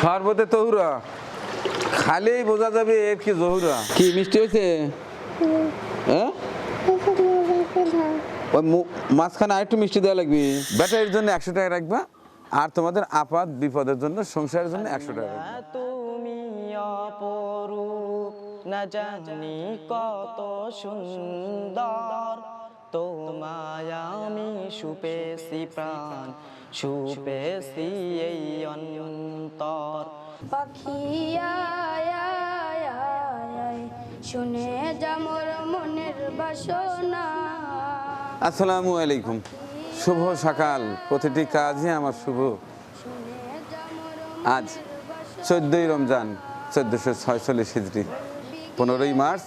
সর্বতে তহুরা খালেই বোঝা যাবে এর কি জহুরা। কি মিষ্টি হয়েছে? হ্যাঁ? ওই মাঝখানে আরেকটু মিষ্টি দেওয়া লাগবে। ব্যাটারির জন্য একশো টাকা রাখবা আর তোমাদের আপাত বিপদের জন্য সংসারের জন্য একশো টাকা তুমি অপরূপ না জানি কত সুন্দর। তোমায় আমি সুপেছি প্রাণ সুপেছি এই অন্তর। পাখি আয়, আয়, আয়, আয়, শুনে যামর মনের বাসনা। আসসালামু আলাইকুম। শুভ সকাল। প্রতিটি কাজই আমার শুভ। আজ চোদ্দই রমজান চোদ্দোশো ছয়চল্লিশ হিজড়ি। পনেরোই মার্চ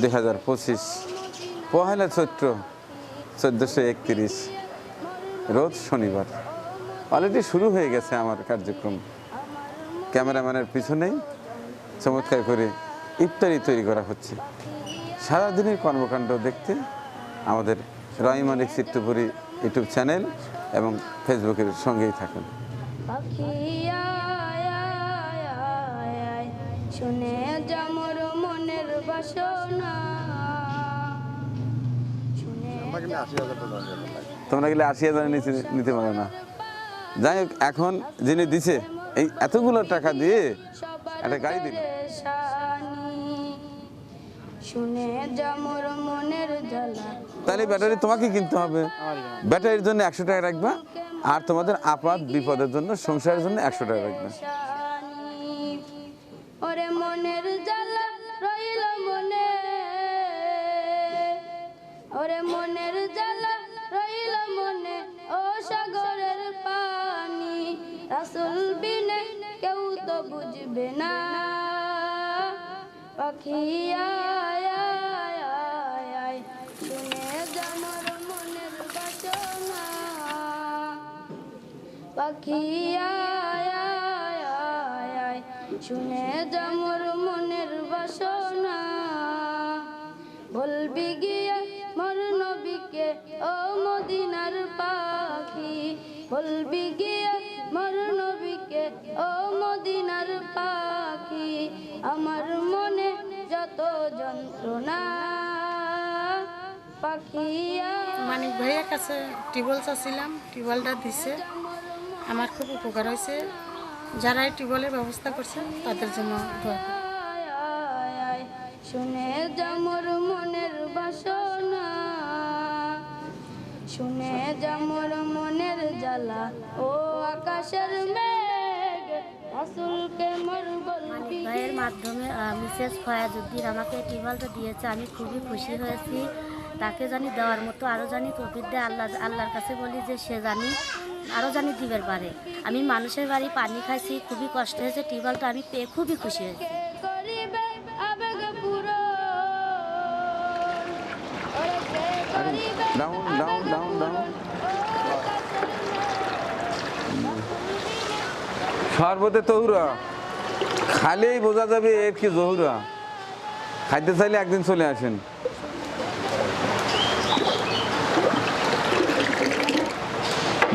দুই হাজার পঁচিশ। পহেলা চৈত্র চোদ্দোশো একত্রিশ। রোজ শনিবার। অলরেডি শুরু হয়ে গেছে আমার কার্যক্রম। ক্যামেরাম্যানের পিছনেই চমৎকার করে ইফতারি তৈরি করা হচ্ছে। সারাদিনের কর্মকাণ্ড দেখতে আমাদের রহিমানিক চিত্তপুরী ইউটিউব চ্যানেল এবং ফেসবুকের সঙ্গেই থাকুন। শুনে মনের বাসনা। শুনে তোমরা গেলে আশি হাজার নিচে নিতে পারো না। যাই হোক এখন যিনি দিছে এই এতগুলো টাকা দিয়ে একটা গাড়ি দিল। তাহলে ব্যাটারি তোমাকে কিনতে হবে। ব্যাটারির জন্য একশো টাকা রাখবা আর তোমাদের আপাত বিপদের জন্য সংসারের জন্য একশো টাকা রাখবে। ওরে মনের জ্বালা রইল মনে ওরে মনের বুঝবে না। পাখি আয়, আয়, আয়, শুনে যামর মনের বাসনা। পাখি আয়, আয়, আয়, শুনে যামর মনের বাসনা। বলবি গিয়ে মর নবীকে ও মদিনার পাখি। বলবি গিয়ে মর নবীকে ও মদিনার পাখি আমার মনে যত যন্ত্রণা। পাখি মানিক ভাইয়ের কাছে টিউবওয়েল চাচ্ছিলাম টিউবওয়েলটা দিছে। আমার খুব উপকার হয়েছে। যারা এই টিউবওয়েলের ব্যবস্থা করছে তাদের জন্য আয়, আয়, আয়, শুনে যামর মনের বাসনা। শুনে যামর মনের জ্বালা। ও আকাশের মেঘ। ভাইয়ের মাধ্যমে মিসেস ফয়াজুদ্দিন আমাকে টিউবওয়েলটা দিয়েছে আমি খুবই খুশি হয়েছি। তাকে জানি দেওয়ার মতো আরও জানি তৌফিক দেয় আল্লাহ আল্লাহর কাছে বলি যে সে জানি আরও জানি দিবের পারে। আমি মানুষের বাড়ি পানি খাইছি খুবই কষ্ট হয়েছে টিউবওয়েলটা আমি পেয়ে খুবই খুশি হয়েছি। ডাউন ডাউন ডাউন ডাউন সর্বতে তহুরা খালেই বোঝা যাবে এর কি জহুরা। খাইতে চাইলে একদিন চলে আসেন।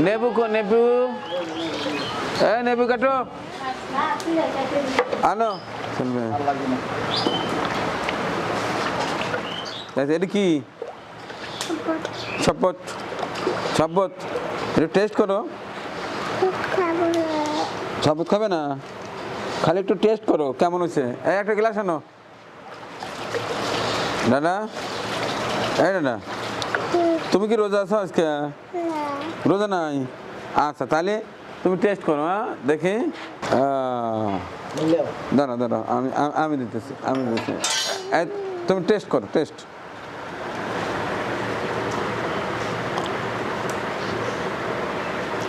নেবু কো নেবু। এ নেবু কাটো। আনো। চলবে। আচ্ছা, এটা কি? শপথ শপথ একটু টেস্ট করো। শপথ খাবে না? খালি একটু টেস্ট করো কেমন হয়েছে? এই একটা গ্লাস আনো। দাদা এই দাদা তুমি কি রোজা আছো আজকে? রোজা নাই? আচ্ছা তাহলে তুমি টেস্ট করো হ্যাঁ? দেখি। দাঁড়া দাঁড়া আমি আমি- আমি দিতেছি আমি দিতেছি। এই, তুমি টেস্ট করো টেস্ট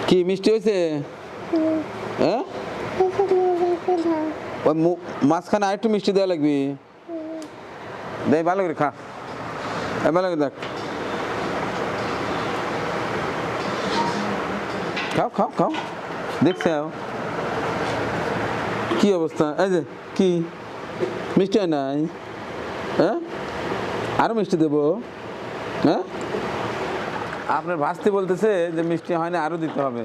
কি মিষ্টি হয়েছে? হ্যাঁ? ওই মাঝখানে আরেকটু মিষ্টি দেওয়া লাগবে। দেখ ভালো করে খা। ভালো করে দেখ। খাও খাও খাও। দেখছে কি অবস্থা? এই যে, কি? মিষ্টি হয় নাই? হ্যাঁ? আরও মিষ্টি দেবো? হ্যাঁ? আপনার ভাস্তি বলতেছে যে মিষ্টি হয় না, আরও দিতে হবে।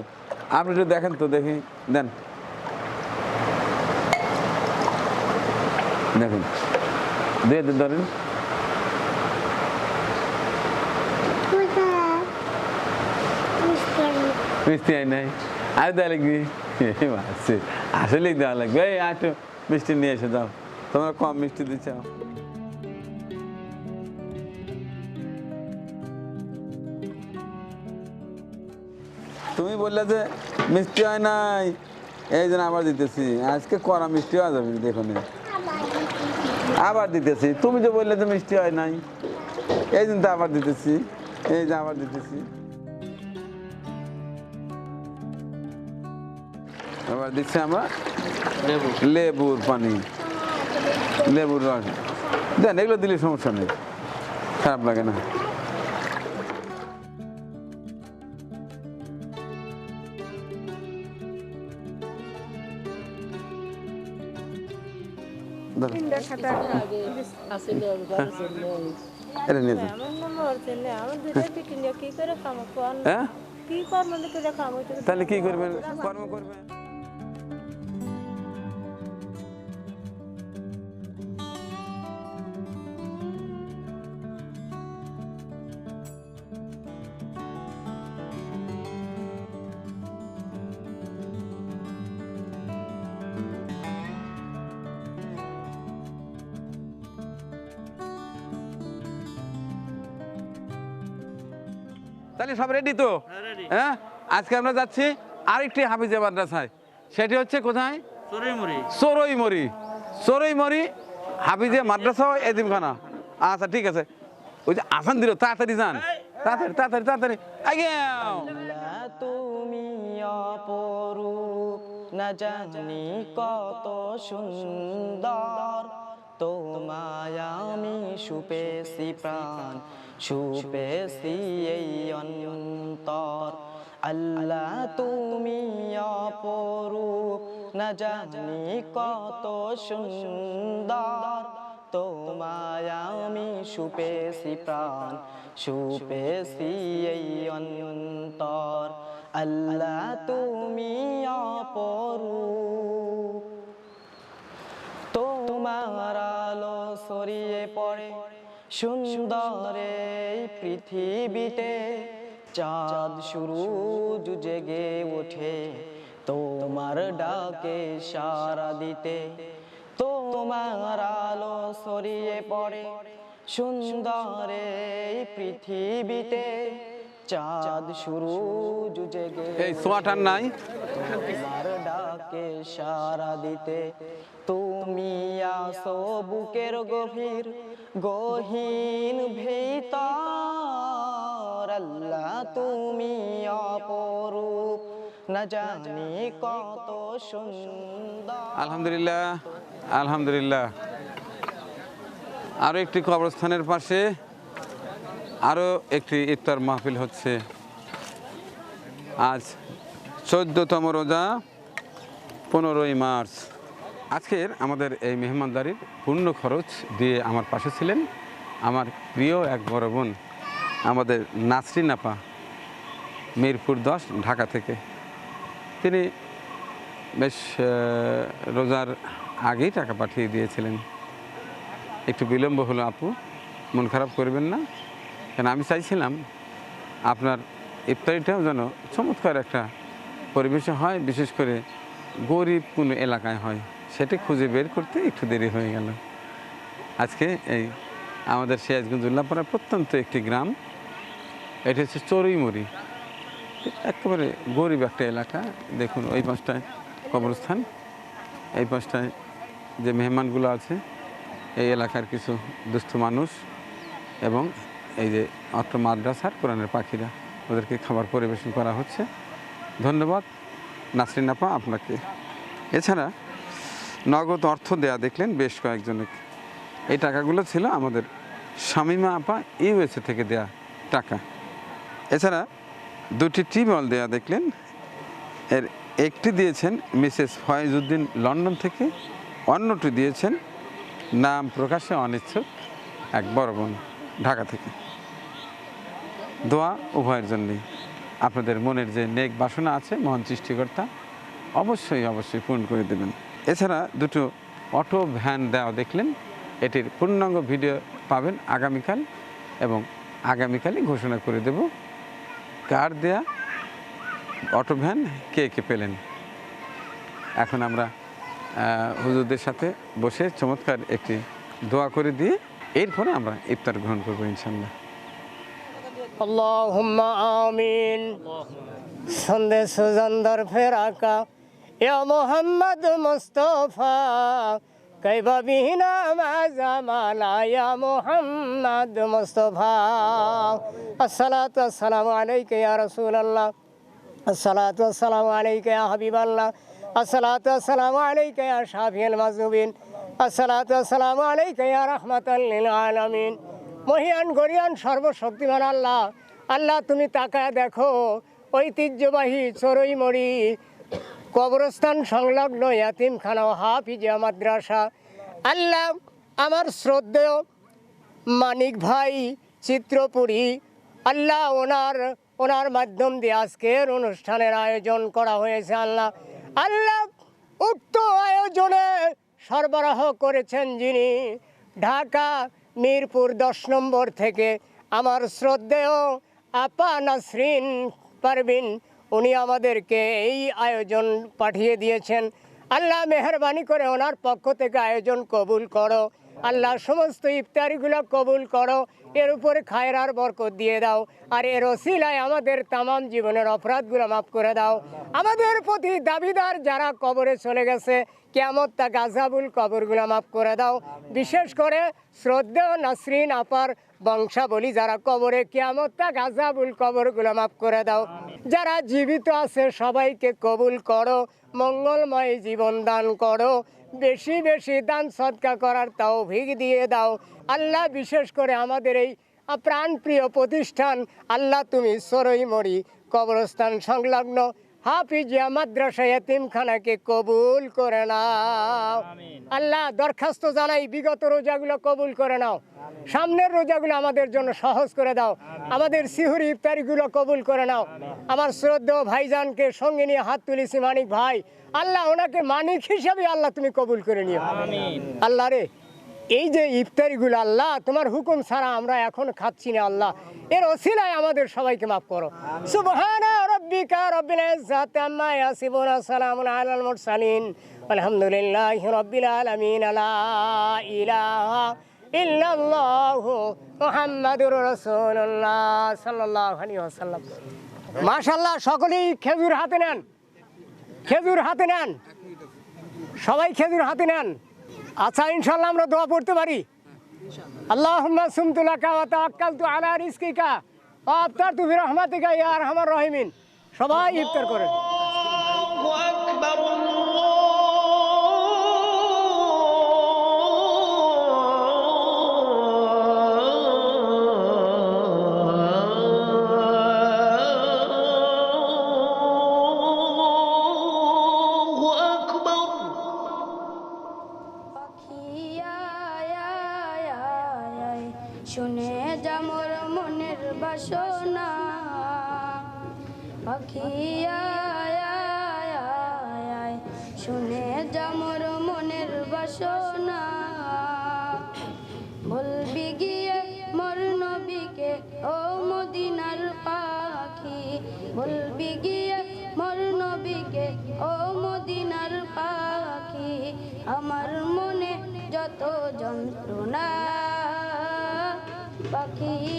আপনি একটু দেখেন তো, দেখি। দেন। দেখুন। দিয়ে ধরেন। মিষ্টি আই নাই। আর দেওয়া লাগবে আসলেই দেওয়া লাগবে। এই আটো মিষ্টি নিয়ে এসে যাও তোমরা কম মিষ্টি দিচ্ছ বললে যে মিষ্টি হয় নাই। এই জন্য আবার দিতেছি। আজকে করা মিষ্টি হয়ে যাবে দেখুন। আবার দিতেছি। তুমি যে বললে যে মিষ্টি হয় নাই এই জন্য তো আবার দিতেছি। এই যে আবার দিতেছি। আবার দিচ্ছি আমরা? লেবুর পানি। লেবুর রস। দেন এগুলো দিলে সমস্যা নেই। খারাপ লাগে না। এটা নিয়ে যান। হ্যাঁ তাহলে কি করবেন? কর্ম করবেন? তাহলে সব রেডি তো? হ্যাঁ আজকে আমরা যাচ্ছি আরেকটি হাফিজে মাদ্রাসায়। সেটি হচ্ছে কোথায়? সরইমরি সরইমরি হাফিজে মাদ্রাসা এদিমখানা আচ্ছা ঠিক আছে। ওই যে আসান দিল তাড়াতাড়ি যান। তাড়াতাড়ি তাড়াতাড়ি তাড়াতাড়ি। আগে তুমি অপরূপ না জানি কত সুন্দর। তোমায় আমি সুপেছি প্রাণ। সুপেছি এই অন্তর আল্লাহ তুমি অপরূপ, না জানি কত সুন্দর। তোমায় আমি সুপেছি প্রাণ সুপেছি এই অন্তর। আল্লাহ তুমি অপরূপ। তোমার আলো ছড়িয়ে পড়ে সুন্দর এই পৃথিবীতে চাঁদ শুরু জেগে ওঠে। তোমার ডাকে সারা দিতে তোমার আলো সরিয়ে পড়ে। সুন্দর এই পৃথিবীতে চাঁদ শুরু জেগে এই সোয়াটার নাই? ডাকে সারা দিতে। তুমি আসো বুকের গভীর, গহীন ভিতর। আল্লাহ তুমি অপরূপ। না জানি কত সুন্দর। আলহামদুলিল্লাহ আলহামদুলিল্লাহ। আরও একটি কবরস্থানের পাশে আরও একটি ইফতার মাহফিল হচ্ছে। আজ চোদ্দতম রোজা। পনেরোই মার্চ। আজকের আমাদের এই মেহমানদারির পূর্ণ খরচ দিয়ে আমার পাশে ছিলেন আমার প্রিয় এক বড় বোন, আমাদের নাসরিন আপা, মিরপুর দশ, ঢাকা থেকে। তিনি বেশ রোজার আগেই টাকা পাঠিয়ে দিয়েছিলেন। একটু বিলম্ব হলো আপু, মন খারাপ করবেন না। কেন, আমি চাইছিলাম আপনার ইফতারিটাও যেন চমৎকার একটা পরিবেশে হয়, বিশেষ করে গরিব কোনো এলাকায় হয়, সেটা খুঁজে বের করতে একটু দেরি হয়ে গেল। আজকে এই আমাদের সিরাজগঞ্জ উল্লাপাড়ার প্রত্যন্ত একটি গ্রাম, এটা হচ্ছে চড়ুইমুড়ি। একেবারে গরিব একটা এলাকা। দেখুন, ওই পাঁচটায় কবরস্থান, এই পাঁচটায় যে মেহমানগুলো আছে, এই এলাকার কিছু দুস্থ মানুষ এবং এই যে অত্র মাদ্রাসার কোরআনের পাখিরা, ওদেরকে খাবার পরিবেশন করা হচ্ছে। ধন্যবাদ। নাসরিন আপা, আপনাকে। এছাড়া নগদ অর্থ দেয়া দেখলেন বেশ কয়েকজনকে। এই টাকাগুলো ছিল আমাদের শামিমা আপা ইউএসএ থেকে দেয়া টাকা। এছাড়া দুটি টিউবওয়েল দেয়া দেখলেন। এর একটি দিয়েছেন মিসেস ফয়েজউদ্দিন লন্ডন থেকে, অন্যটি দিয়েছেন নাম প্রকাশে অনিচ্ছুক এক বড় বোন ঢাকা থেকে। দোয়া উভয়ের জন্যই। আপনাদের মনের যে নেক বাসনা আছে, মহান সৃষ্টিকর্তা, অবশ্যই অবশ্যই পূরণ করে দেবেন। এছাড়া দুটো অটো ভ্যান দেওয়া দেখলেন, এটির পূর্ণাঙ্গ ভিডিও পাবেন আগামীকাল এবং আগামীকালই ঘোষণা করে দেব কার দেয়া অটো ভ্যান, কে কে পেলেন। এখন আমরা হুজুরদের সাথে বসে চমৎকার একটি দোয়া করে দিয়ে এরপরে আমরা ইফতার গ্রহণ করব ইনশাল্লাহ আল্লাহুম্মা আমিন সন্দেশ সুজন্দর ফেরাকা ইয়া মোহাম্মদ মুস্তফা কৈবা বিহীনা জামালা ইয়া মোহাম্মদ মুস্তফা আসসালাত আসসালামু আলাইকা ইয়া রাসূলুল্লাহ আসসালাতু আসসালামু আলাইকা ইয়া হাবিবাল্লাহ আসসালাতু আসসালামু আলাইকা ইয়া শাফিউল মাজলুবিন আসসালাতু আসসালামু আলাইকা ইয়া রাহমাতাল লিল আলামিন মহিয়ান, গরিয়ান, সর্বশক্তিমান আল্লাহ। আল্লাহ, তুমি তাকায় দেখো, ঐতিহ্যবাহী চড়ইমড়ি কবরস্থান সংলগ্ন ইয়াতিমখানা হাফিজিয়া মাদ্রাসা। আল্লাহ, আমার শ্রদ্ধেয় মানিক ভাই চিত্রপুরী, আল্লাহ, ওনার ওনার মাধ্যম দিয়ে আজকের অনুষ্ঠানের আয়োজন করা হয়েছে, আল্লাহ। আল্লাহ, উক্ত আয়োজনে সরবরাহ করেছেন যিনি ঢাকা মিরপুর দশ নম্বর থেকে আমার শ্রদ্ধেয় আপা নাসরিন পারবিন, উনি আমাদেরকে এই আয়োজন পাঠিয়ে দিয়েছেন। আল্লাহ মেহরবানি করে ওনার পক্ষ থেকে আয়োজন কবুল করো। আল্লাহ, সমস্ত ইফতারিগুলো কবুল করো, এর উপরে খায়রার বরকত দিয়ে দাও, আর এর ওসিলায় আমাদের তামাম জীবনের অপরাধগুলো মাফ করে দাও। আমাদের প্রতি দাবিদার যারা কবরে চলে গেছে কেমত তা গাজাবুল কবরগুলো মাফ করে দাও। বিশেষ করে শ্রদ্ধেয় নাসরিন আপার বংশাবলী যারা কবরে কেমত তা গাজাবুল কবরগুলো মাফ করে দাও। যারা জীবিত আছে, সবাইকে কবুল করো, মঙ্গলময় জীবন দান করো। বেশি বেশি দান সৎকা করার তাও ভিগ দিয়ে দাও। আল্লাহ বিশেষ করে আমাদের এই প্রাণপ্রিয় প্রতিষ্ঠান, আল্লাহ তুমি সরই মরি কবরস্থান সংলগ্ন হাফিজিয়া মাদ্রাসা এতিমখানাকে কবুল করে নাও। আল্লাহ দরখাস্ত জানাই বিগত রোজাগুলো কবুল করে নাও। সামনের রোজাগুলো আমাদের জন্য সহজ করে দাও। আমাদের সিহুরি ইফতারিগুলো কবুল করে নাও। আমার শ্রদ্ধেয় ভাইজানকে সঙ্গে নিয়ে হাত তুলেছি মানিক ভাই। আল্লাহ ওনাকে মানিক হিসাবে আল্লাহ তুমি কবুল করে নিও। আল্লাহ রে। এই যে ইফতারিগুলো আল্লাহ তোমার হুকুম ছাড়া আমরা এখন খাচ্ছি না আল্লাহ। এর ওসিলায় আমাদের সবাইকে মাফ করো। সুবহানা রাব্বিকা রাব্বিল ইজ্জাতি আম্মা ইয়াসিফুন সালামুন আলাল মুরসালিন। আলহামদুলিল্লাহি রাব্বিল আলামিন। লা ইলাহা ইল্লাল্লাহু মুহাম্মাদুর রাসূলুল্লাহ সাল্লাল্লাহু আলাইহি ওয়াসাল্লাম। মাশাআল্লাহ সকলেই খেজুর হাতে নেন। খেজুর হাতে নেন। সবাই খেজুর হাতে নেন। আচ্ছা ইনশাল্লাহ আমরা দোয়া পড়তে পারি। আল্লাহ সুমতুল্লাহ ওয়া তাওয়াক্কালতু আলা রিজকিকা। ওয়া আফতারতু বিরহমাতিকা ইয়া আরহামার রাহিমিন। সবাই ইফতার করেন। পাখিয়ায় শুনে যামর মনের বাসনা। বলবি গিয়ে মর নবীকে, ও মদিনার পাখি। বলবি গিয়ে মর নবীকে, ও মদিনার পাখি। আমার মনে যত যন্ত্রণা, পাখি